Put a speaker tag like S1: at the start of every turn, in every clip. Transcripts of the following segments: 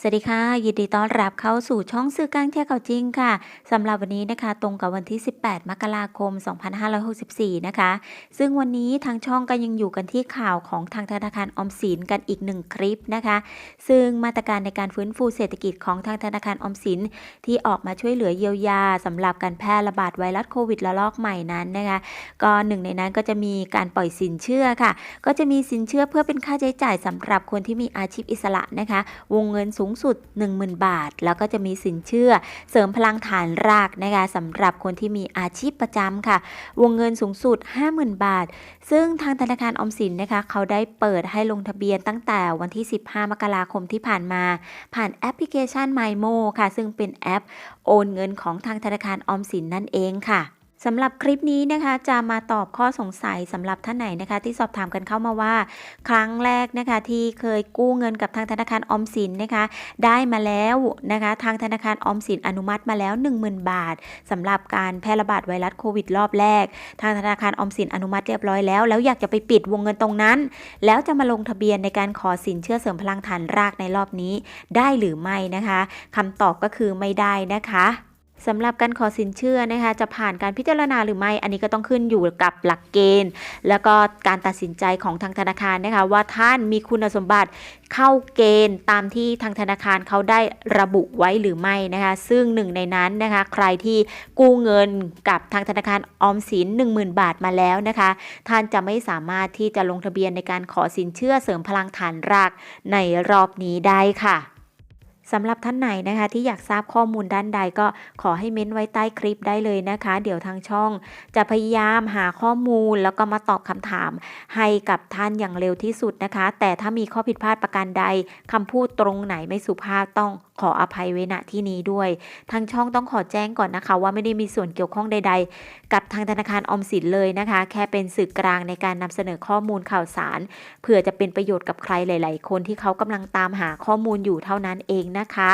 S1: สวัสดีค่ะ ยินดีต้อนรับเข้าสู่ช่องสื่อกลางแค่ข่าวจริงค่ะสำหรับวันนี้นะคะ ตรงกับวันที่ 18 มกราคม 2564 นะคะ ซึ่งวันนี้ทางช่องก็ยังอยู่กันที่ข่าวของทางธนาคารออมสินกันอีกหนึ่งคลิปนะคะ ซึ่งมาตรการในการฟื้นฟูเศรษฐกิจของทางธนาคารออมสินที่ออกมาช่วยเหลือเยียวยาสำหรับการแพร่ระบาดไวรัสโควิดระลอกใหม่นั้นนะคะก็หนึ่งในนั้นก็จะมีการปล่อยสินเชื่อค่ะ ก็จะมีสินเชื่อเพื่อเป็นค่าใช้จ่ายสำหรับคนที่มีอาชีพอิสระนะคะ วงเงินสูงสุด 10,000 บาท แล้วก็จะมีสินเชื่อ เสริมพลังฐานรากนะคะสำหรับคนที่มีอาชีพประจำค่ะ วงเงินสูงสุด 50,000 บาท ซึ่งทางธนาคารออมสินนะคะเขาได้เปิดให้ลงทะเบียนตั้งแต่วันที่ 15 มกราคมที่ผ่านมา ผ่านแอปพลิเคชัน MyMo ค่ะ ซึ่งเป็นแอปโอนเงินของทางธนาคารออมสินนั่นเองค่ะ สำหรับคลิปนี้นะคะจะมาตอบข้อสงสัยสำหรับท่านไหนนะคะ ที่สอบถามกันเข้ามาว่า ครั้งแรกนะคะที่เคยกู้เงินกับทางธนาคารออมสินนะคะ ได้มาแล้วนะคะ ทางธนาคารออมสินอนุมัติมาแล้ว 10,000 บาทสำหรับการแพร่ระบาดไวรัสโควิดรอบแรก ทางธนาคารออมสินอนุมัติเรียบร้อยแล้ว แล้วอยากจะไปปิดวงเงินตรงนั้น แล้วจะมาลงทะเบียนในการขอสินเชื่อเสริมพลังฐานรากในรอบนี้ ได้หรือไม่นะคะคำตอบก็คือไม่ได้นะคะ สำหรับการขอสินเชื่อนะคะจะผ่านการพิจารณาหรือไม่ อันนี้ก็ต้องขึ้นอยู่กับหลักเกณฑ์ แล้วก็การตัดสินใจของทางธนาคารนะคะว่าท่านมีคุณสมบัติเข้าเกณฑ์ตามที่ทางธนาคารเขาได้ระบุไว้หรือไม่นะคะซึ่งหนึ่งในนั้นนะคะใครที่กู้เงินกับทางธนาคารออมสิน 10,000 บาทมาแล้วนะคะท่านจะไม่สามารถที่จะลงทะเบียนในการขอสินเชื่อเสริมพลังฐานรากในรอบนี้ได้ค่ะ สำหรับท่านไหนนะคะ ที่อยากทราบข้อมูลด้านใดก็ขอให้เม้นไว้ใต้คลิปได้เลยนะคะ เดี๋ยวทางช่อง จะพยายามหาข้อมูลแล้วก็มาตอบคำถาม ให้กับท่านอย่างเร็วที่สุดนะคะ แต่ถ้ามีข้อผิดพลาดประการใดคำพูดตรงไหนไม่สุภาพต้องขออภัยไว้ณที่นี้ด้วย ทางช่องต้องขอแจ้งก่อนนะคะ ว่าไม่ได้มีส่วนเกี่ยวข้องใด ๆ กับทางธนาคารออมสินเลยนะคะ แค่เป็นสื่อกลางในการนำเสนอข้อมูลข่าวสารเผื่อจะเป็นประโยชน์กับใครหลาย ๆ คนที่เขากำลังตามหาข้อมูลอยู่เท่านั้นเองนะคะ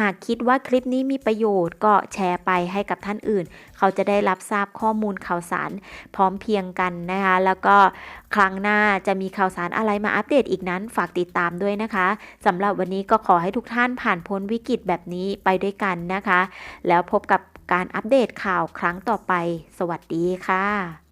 S1: หากคิดว่าคลิปนี้มีประโยชน์ก็แชร์ไปให้กับท่านอื่น เขาจะได้รับทราบข้อมูลข่าวสารพร้อมเพียงกันนะคะ แล้วก็ครั้งหน้าจะมีข่าวสารอะไรมาอัปเดตอีกนั้น ฝากติดตามด้วยนะคะสำหรับวันนี้ก็ขอให้ทุกท่านผ่านพ้นวิกฤตแบบนี้ไปด้วยกันนะคะ แล้วพบกับการอัปเดตข่าวครั้งต่อไป สวัสดีค่ะ